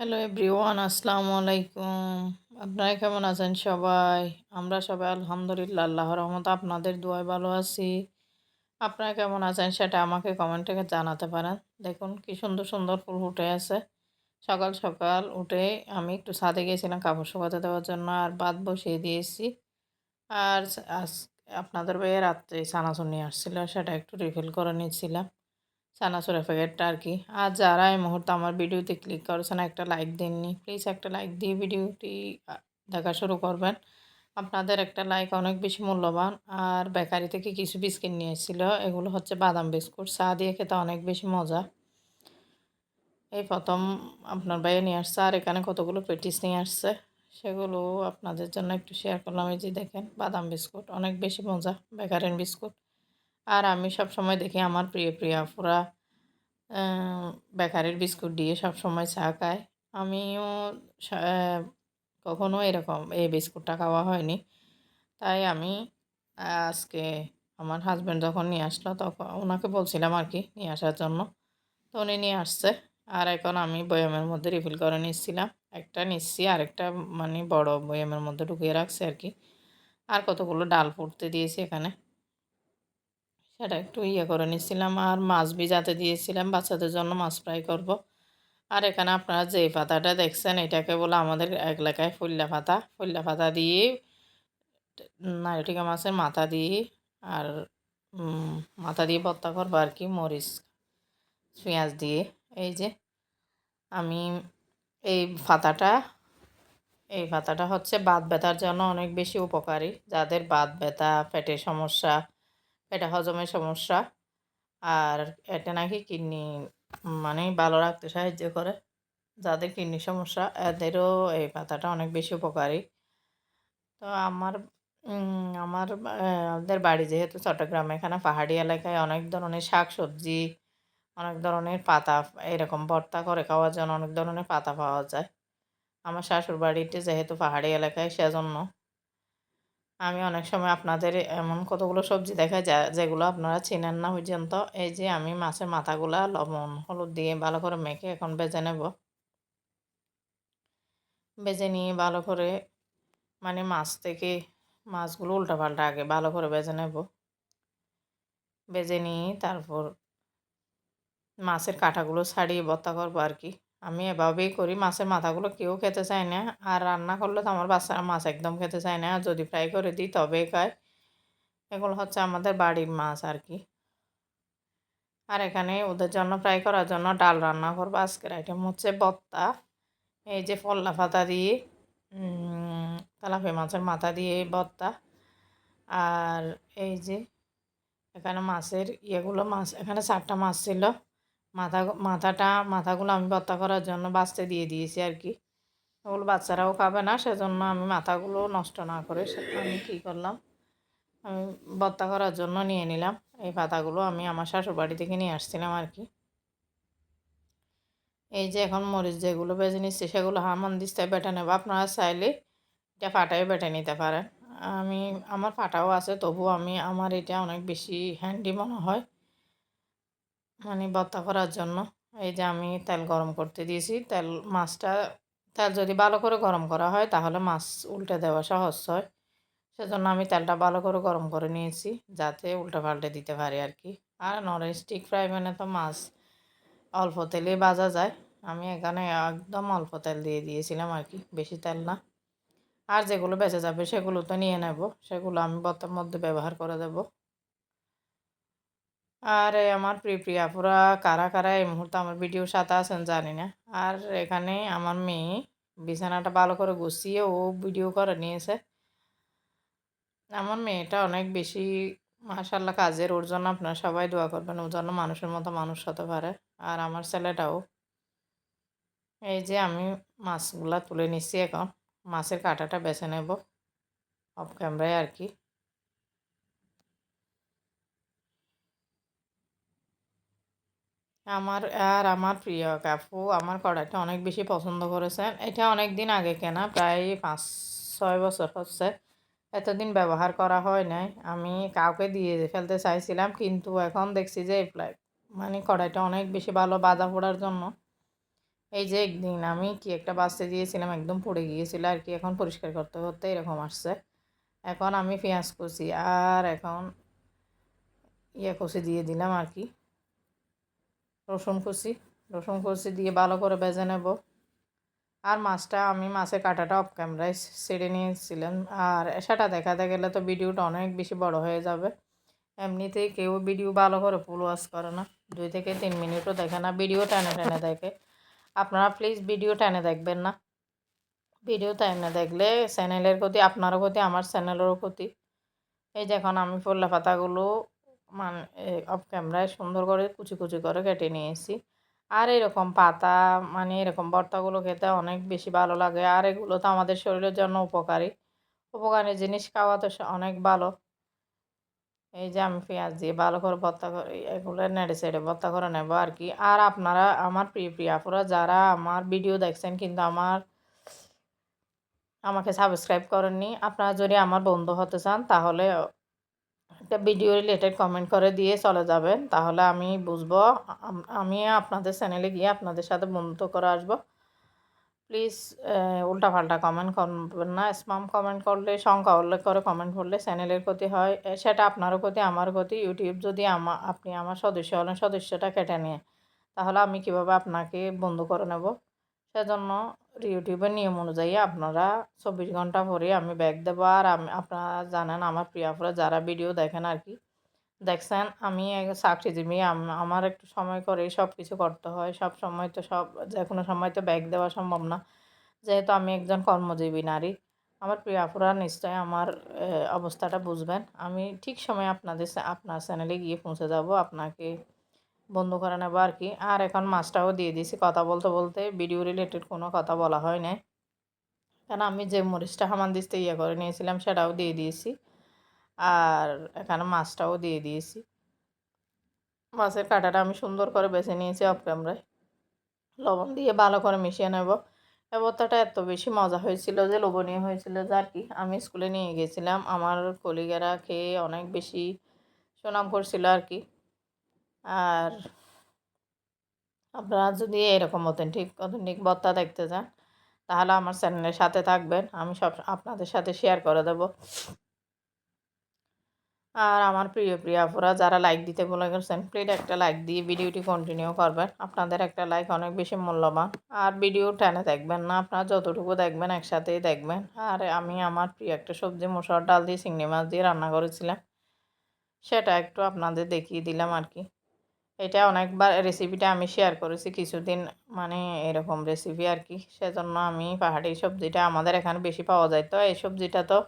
Hello everyone আসসালামু আলাইকুম আপনারা কেমন আছেন সবাই আমরা সবাই আলহামদুলিল্লাহ আল্লাহ রহমত আপনাদের দোয়ায় ভালো আছি আপনারা কেমন আছেন সেটা আমাকে কমেন্টে জানাতে পারেন দেখুন কি সুন্দর সুন্দর ফুল ফুটে আছে সকাল সকাল উঠে আমি একটু ছাদে গিয়েছিলাম কাপড় শুকাতে দেওয়ার জন্য আর ভাত বসিয়ে দিয়েছি আর আপনাদের ভাইয়ে রাত্রে নিয়ে আসছিল সেটা একটু রিফিল করে নিচ্ছিলাম চানাচুরের প্যাকেটটা আর কি। আর যারা এই মুহূর্তে আমার ভিডিওতে ক্লিক করেছেন, একটা লাইক দিননি। প্লিজ একটা লাইক দিয়ে ভিডিওটি দেখা শুরু করবেন। আপনাদের একটা লাইক অনেক বেশি মূল্যবান। আর বেকারি থেকে কিছু বিস্কিট নিয়ে এসেছিল। এগুলো হচ্ছে বাদাম বিস্কুট। চা দিয়ে খেতে অনেক বেশি মজা। এই প্রথম আপনার বাইরে নিয়ে আসছে। আর এখানে কতগুলো পেটিস নিয়ে আসছে। সেগুলো আপনাদের জন্য একটু শেয়ার করলাম। এই যে দেখেন, বাদাম বিস্কুট, অনেক বেশি মজা। বেকারের বিস্কুট। আর আমি সব সময় দেখি আমার প্রিয় প্রিয় আপুরা বেকারির বিস্কুট দিয়ে সব সময় চা খায়। আমিও কখনো এরকম এই বিস্কুটটা খাওয়া হয়নি। তাই আমি আজকে আমার হাজব্যান্ড যখন নিয়ে আসলো, তখন ওনাকে বলছিলাম আর কি নিয়ে আসার জন্য। তো উনি নিয়ে আসছে। আর এখন আমি বয়ামের মধ্যে রিফিল করে নিচ্ছিলাম। একটা নিচ্ছি, আরেকটা মানে বড় বয়ামের মধ্যে ঢুকিয়ে রাখছি আর কি। আর কতগুলো ডাল ফুটতে দিয়েছি এখানে। সেটা একটু ইয়ে করে নিয়েছিলাম। আর মাছ ভিজাতে দিয়েছিলাম, বাচ্চাদের জন্য মাছ ফ্রাই করব। আর এখানে আপনারা যে পাতাটা দেখছেন, এটাকে বলে আমাদের এলাকায় ফুল্লা পাতা। ফুল্লা পাতা দিয়ে নারিটিকা মাছের মাথা দিয়ে আর মাথা দিয়ে ভর্তা করব আর কি, মরিচ, পেঁয়াজ দিয়ে। এই যে আমি এই পাতাটা এই পাতাটা হচ্ছে বাত ব্যথার জন্য অনেক বেশি উপকারী। যাদের বাত ব্যথা, পেটের সমস্যা এটা হজমের সমস্যা। আর এটা নাকি কিডনি মানে ভালো রাখতে সাহায্য করে, যাদের কিডনি সমস্যা, এদেরও এই পাতাটা অনেক বেশি উপকারী। তো আমার আমার, আমাদের বাড়ি যেহেতু চট্টগ্রাম, এখানে পাহাড়ি এলাকায় অনেক ধরনের শাক সবজি অনেক ধরনের পাতা, এরকম ভর্তা করে খাওয়ার জন্য অনেক ধরনের পাতা পাওয়া যায়। আমার বাড়িতে যেহেতু পাহাড়ি এলাকায়, সেজন্য আমি অনেক সময় আপনাদের এমন কতগুলো সবজি দেখা যায় যেগুলো আপনারা চেনেন না পর্যন্ত। এই যে আমি মাছের মাথাগুলা লবণ, হলুদ দিয়ে ভালো করে মেখে এখন বেজে নেব। বেজে নিয়ে ভালো করে মানে মাছ থেকে মাছগুলো উল্টাপাল্টা আগে ভালো করে বেজে নেব। বেজে নিয়ে তারপর মাছের কাঁটাগুলো ছাড়িয়ে ভর্তা করব আর কি। আমি এভাবেই করি। মাছের মাথাগুলো কেউ খেতে চায় না। আর রান্না করলে তো আমার বাচ্চারা মাছ একদম খেতে চায় না। আর যদি ফ্রাই করে দিই তবেই খায়। এগুলো হচ্ছে আমাদের বাড়ির মাছ আর কি। আর এখানে ওদের জন্য ফ্রাই করার জন্য ডাল রান্না করব। আজকের আইটেম হচ্ছে বত্তা এই যে ফল্লা পাতা দিয়ে তেলাপি মাছের মাথা দিয়ে বত্তা আর এই যে এখানে মাছের ইয়েগুলো মাছ, এখানে চারটা মাছ ছিল। মাথা, মাথাটা, মাথাগুলো আমি ভর্তা করার জন্য বাঁচতে দিয়ে দিয়েছি আর কি। ওগুলো বাচ্চারাও খাবে না, সেজন্য আমি মাথাগুলো নষ্ট না করে আমি কী করলাম? আমি ভর্তা করার জন্য নিয়ে নিলাম। এই পাতাগুলো আমি আমার শাশুর বাড়ি থেকে নিয়ে আসছিলাম আর কি। এই যে এখন মরিচ যেগুলো বেজে নিচ্ছে, সেগুলো হামান দিস্তায় বেটে নেব। আপনারা চাইলে এটা ফাটাই বেটে নিতে পারেন। আমি, আমার ফাটাও আছে তবু আমি, আমার এটা অনেক বেশি হ্যান্ডি মনে হয়। মানে ভর্তা করার জন্য। এই যে আমি তেল গরম করতে দিয়েছি। তেল, মাছটা, তেল যদি ভালো করে গরম করা হয়, তাহলে মাছ উল্টে দেওয়া সহজ হয়। সেজন্য আমি তেলটা ভালো করে গরম করে নিয়েছি, যাতে উল্টে পাল্টে দিতে পারি আর কি। আর নন স্টিক ফ্রাই প্যানে তো মাছ অল্প তেলে ভাজা যায়। আমি এখানে একদম অল্প তেল দিয়ে দিয়েছিলাম আর কি, বেশি তেল না। আর যেগুলো বেঁচে যাবে, সেগুলো তো নিয়ে নেব। সেগুলো আমি বত্তার মধ্যে ব্যবহার করে দেবো। আর আমার প্রিয় প্রিয়াপুরা কারা কারা এই মুহূর্তে আমার ভিডিওর সাথে আছেন জানি না। আর এখানে আমার মেয়ে বিছানাটা ভালো করে গুছিয়ে ও ভিডিও করে নিয়েছে। আমার মেয়েটা অনেক বেশি মাসাল্লাহ কাজের ওর জন্য আপনারা সবাই দোয়া করবেন, ওর জন্য মানুষের মতো মানুষ হতে পারে। আর আমার ছেলেটাও। এই যে আমি মাছগুলা তুলে নিচ্ছি এখন, মাছের কাঁটাটা বেছে নেব অফ ক্যামেরায় আর কি। আমার আর আমার প্রিয় কাপু আমার কড়াইটা অনেক বেশি পছন্দ করেছেন। এটা অনেক দিন আগে কেনা, প্রায় পাঁচ, ছয় বছর হচ্ছে। এতদিন ব্যবহার করা হয় নাই। আমি কাউকে দিয়ে ফেলতে চাইছিলাম, কিন্তু এখন দেখছি যে এপ্লাই মানে কড়াইটা অনেক বেশি ভালো বাজা পোড়ার জন্য। এই যে একদিন আমি কি একটা বাঁচতে দিয়েছিলাম, একদম পড়ে গিয়েছিল আর কি। এখন পরিষ্কার করতে করতে এরকম আসছে। এখন আমি পেঁয়াজ কুচি আর এখন ইয়ে কুচি দিয়ে দিলাম আর কি। রসুন কুচি রসুন কুচি দিয়ে ভালো করে ভেজে নেব। আর মাছটা, আমি মাছের কাঁটাটা অফ ক্যামেরায় ছেড়ে নিয়েছিলাম। আর সেটা দেখাতে গেলে তো ভিডিওটা অনেক বেশি বড় হয়ে যাবে। এমনিতেই কেউ ভিডিও ভালো করে ফুল ওয়াশ করে না। দুই থেকে তিন মিনিটও দেখে না। ভিডিও টেনে টেনে দেখে। আপনারা প্লিজ ভিডিও টেনে দেখবেন না। ভিডিও টেনে দেখলে চ্যানেলের ক্ষতি, আপনারও ক্ষতি, আমার চ্যানেলেরও ক্ষতি। এই দেখুন আমি ফুল্লা পাতাগুলো মানে অফ ক্যামেরায় সুন্দর করে কুচি কুচি করে কেটে নিয়েছি। আর এরকম পাতা মানে এরকম ভর্তাগুলো খেতে অনেক বেশি ভালো লাগে। আর এগুলো তো আমাদের শরীরের জন্য উপকারী। উপকারী জিনিস খাওয়া তো অনেক ভালো। এই যে আমি পেঁয়াজ দিয়ে ভালো করে ভর্তা করে, এগুলো নেড়ে চেড়ে ভর্তা করে নেব আর কি। আর আপনারা, আমার প্রিয় প্রিয় আপুরা, যারা আমার ভিডিও দেখছেন কিন্তু আমার, আমাকে সাবস্ক্রাইব করেননি, আপনারা যদি আমার বন্ধু হতে চান তাহলে একটা ভিডিও রিলেটেড কমেন্ট করে দিয়ে চলে যাবেন। তাহলে আমি বুঝব, আমি আপনাদের চ্যানেলে গিয়ে আপনাদের সাথে বন্ধুত্ব করে আসব। প্লিজ উল্টাপাল্টা কমেন্ট করবেন না। স্পাম কমেন্ট করলে, সংখ্যা উল্লেখ করে কমেন্ট করলে চ্যানেলের ক্ষতি হয়। সেটা আপনারও ক্ষতি, আমার ক্ষতি। ইউটিউব যদি আমা, আপনি আমার সদস্য হলেন, সদস্যটা কেটে নিয়ে, তাহলে আমি কীভাবে আপনাকে বন্ধ করে নেব? সেজন্য ইউটিউবের নিয়ম অনুযায়ী আপনারা চব্বিশ ঘণ্টা পরে আমি ব্যাগ দেবো। আর আমি, আপনারা জানেন আমার প্রিয়াপুরা যারা ভিডিও দেখেন আর কি দেখছেন, আমি চাকরিজীবী আমার একটু সময় করে সব কিছু করতে হয়। সব সময় তো সব যে কোনো সময় তো ব্যাগ দেওয়া সম্ভব না। যেহেতু আমি একজন কর্মজীবী নারী, আমার প্রিয়াপুরা নিশ্চয়ই আমার অবস্থাটা বুঝবেন। আমি ঠিক সময় আপনাদের আপনার চ্যানেলে গিয়ে পৌঁছে যাব। আপনাকে বন্ধ করে নেব আর কি। আর এখন মাছটাও দিয়ে দিয়েছি কথা বলতে বলতে। ভিডিও রিলেটেড কোনো কথা বলা হয় নাই। কেন আমি যে মরিচটা হামান দিতে ইয়ে করে নিয়েছিলাম সেটাও দিয়ে দিয়েছি। আর এখানে মাছটাও দিয়ে দিয়েছি। মাছের কাঁটাটা আমি সুন্দর করে বেছে নিয়েছি অফ ক্যামেরায় লবণ দিয়ে ভালো করে মিশিয়ে নেব। ভর্তাটা এত বেশি মজা হয়েছিল যে লোভনীয় হয়েছিল যে আর কি। আমি স্কুলে নিয়ে গেছিলাম। আমার কলিগেরা খেয়ে অনেক বেশি সুনাম করছিল আর কি। আর আপনারা যদি এরকম অথেন্টিক অথেন্টিক ভর্তা দেখতে চান, তাহলে আমার চ্যানেলের সাথে থাকবেন। আমি সব আপনাদের সাথে শেয়ার করে দেব। আর আমার প্রিয় প্রিয় আপুরা, যারা লাইক দিতে বলে গেছেন প্লিজ একটা লাইক দিয়ে ভিডিওটি কন্টিনিউ করবেন। আপনাদের একটা লাইক অনেক বেশি মূল্যবান। আর ভিডিও টেনে দেখবেন না, আপনারা যতটুকু দেখবেন একসাথেই দেখবেন। আর আমি আমার প্রিয় একটা সবজি মশলার ডাল দিয়ে, চিংড়ি মাছ দিয়ে রান্না করেছিলাম। সেটা একটু আপনাদের দেখিয়ে দিলাম আর কি। এটা অনেকবার রেসিপিটা আমি শেয়ার করেছি কিছুদিন মানে এরকম রেসিপি আর কি সেজন্য আমি পাহাড়ি সবজিটা আমাদের এখানে বেশি পাওয়া যায়। তো এই সবজিটা তো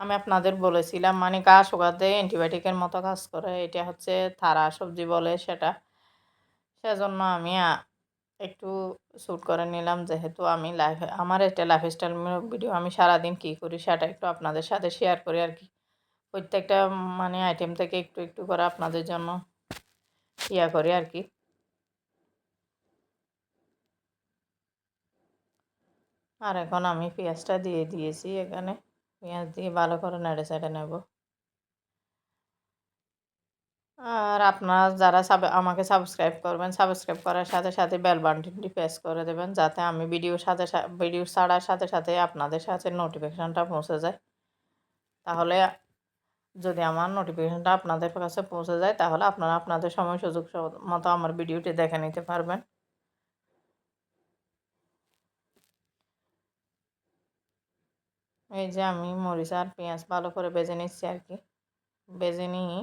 আমি আপনাদের বলেছিলাম মানে গা শোকাতে অ্যান্টিবায়োটিকের মতো কাজ করে, এটা হচ্ছে থারা সবজি বলে সেটা। সেজন্য আমি একটু শ্যুট করে নিলাম, যেহেতু আমি লাইফ আমার একটা লাইফস্টাইল ভিডিও আমি সারাদিন কী করি সেটা একটু আপনাদের সাথে শেয়ার করি আর কি প্রত্যেকটা মানে আইটেম থেকে একটু একটু করে আপনাদের জন্য। ইয়া করি আর কি আর এখন আমি পেঁয়াজটা দিয়ে দিয়েছি এখানে। পেঁয়াজ দিয়ে ভালো করে নেড়ে চেড়ে নেব। আর আপনারা যারা সাব আমাকে সাবস্ক্রাইব করবেন সাবস্ক্রাইব করার সাথে সাথে বেল বাটনটি প্রেস করে দেবেন, যাতে আমি ভিডিওর সাথে ভিডিও ছাড়ার সাথে সাথে আপনাদের সাথে নোটিফিকেশানটা পৌঁছে যায়। তাহলে যদি আমার নোটিফিকেশানটা আপনাদের কাছে পৌঁছে যায়, তাহলে আপনারা আপনাদের সময় সুযোগ মতো আমার ভিডিওটি দেখে নিতে পারবেন। এই যে আমি মরিচ আর পেঁয়াজ ভালো করে বেজে নিচ্ছি আর কি। বেজে নিয়ে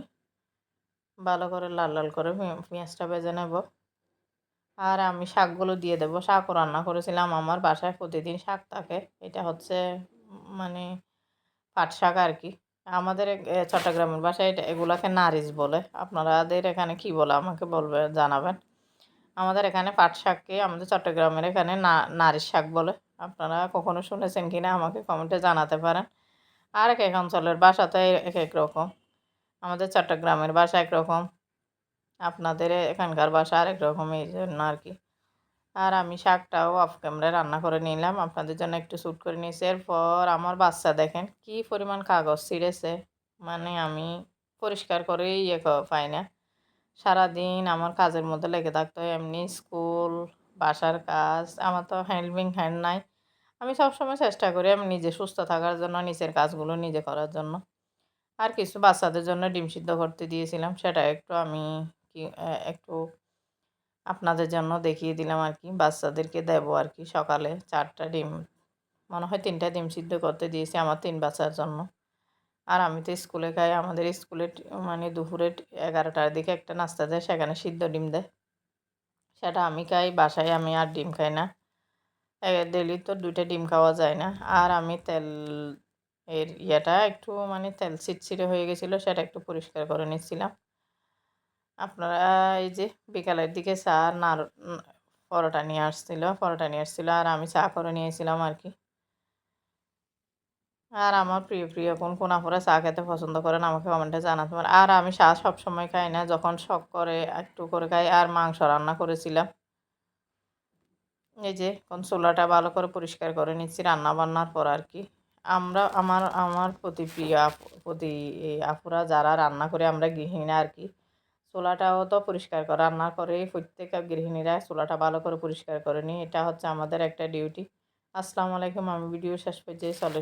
ভালো করে লাল লাল করে পেঁয়াজটা বেজে নেব। আর আমি শাকগুলো দিয়ে দেবো। শাকও রান্না করেছিলাম আমার বাসায়, প্রতিদিন শাক থাকে। এটা হচ্ছে মানে পাট শাক আর কি। আমাদের চট্টগ্রামের বাসায় এটা, এগুলাকে নারিজ বলে। আপনারাদের এখানে কি বলে আমাকে বলবে, জানাবেন। আমাদের এখানে পাট শাককে আমাদের চট্টগ্রামের এখানে না, নারিশ শাক বলে। আপনারা কখনো শুনেছেন কি না আমাকে কমেন্টে জানাতে পারেন। আর এক এক অঞ্চলের বাসাতে এক এক রকম। আমাদের চট্টগ্রামের বাসা একরকম আপনাদের এখানকার বাসা আরেক রকম, এই জন্য আর কি। আর আমি শাকটাও অফ ক্যামেরায় রান্না করে নিলাম। আপনাদের জন্য একটু শ্যুট করে নিয়েছি। এরপর আমার বাচ্চা দেখেন, কি পরিমাণ কাগজ ছিঁড়েছে। মানে আমি পরিষ্কার করে ইয়ে পাই না। সারাদিন আমার কাজের মধ্যে লেগে থাকতে হয় এমনি স্কুল, বাসার কাজ, আমার তো হেল্পিং হ্যান্ড নাই। আমি সবসময় চেষ্টা করি আমি নিজে সুস্থ থাকার জন্য, নিজের কাজগুলো নিজে করার জন্য। আর কিছু বাচ্চাদের জন্য ডিম সিদ্ধ করতে দিয়েছিলাম। সেটা একটু আমি কি একটু আপনাদের জন্য দেখিয়ে দিলাম আর কি। বাচ্চাদেরকে দেবো আর কি সকালে চারটা ডিম। মনে হয় তিনটা ডিম সিদ্ধ করতে দিয়েছি আমার তিন বাচ্চার জন্য। আর আমি তো স্কুলে খাই, আমাদের স্কুলে মানে দুপুরে এগারোটার দিকে একটা নাস্তা দেয়, সেখানে সিদ্ধ ডিম দেয়। সেটা আমি খাই, বাসায় আমি আর ডিম খাই না। ডেলি তো দুইটা ডিম খাওয়া যায় না। আর আমি তেল, এর ইয়েটা একটু মানে তেল ছিটছিটে হয়ে গেছিল, সেটা একটু পরিষ্কার করে নিচ্ছিলাম। আপনারা, এই যে বিকালের দিকে চা নার পরোটা নিয়ে আসছিল, পরোটা নিয়ে আসছিল, আর আমি চা করে নিয়েছিলাম আর কি। আর আমার প্রিয় প্রিয় কোন কোন আপুরা চা খেতে পছন্দ করেন আমাকে কমেন্টে জানাতে পারেন আর আমি চা সবসময় খাই না, যখন শখ করে, একটু করে খাই, আর মাংস রান্না করেছিলাম। এই যে কোন চুলাটা ভালো করে পরিষ্কার করে নিচ্ছি রান্না বান্নার পর আর কি। আমরা, আমার আমার প্রতি প্রিয় প্রতি আপুরা যারা রান্না করে, আমরা গৃহিণী আর কি চুলাটাও তো পরিষ্কার করে রান্না করে প্রত্যেক গৃহিণীরা চুলাটা ভালো করে পরিষ্কার করে নি এটা হচ্ছে আমাদের একটা ডিউটি আসসালামু আলাইকুম, আমি ভিডিও শেষ পর্যায়ে চলে।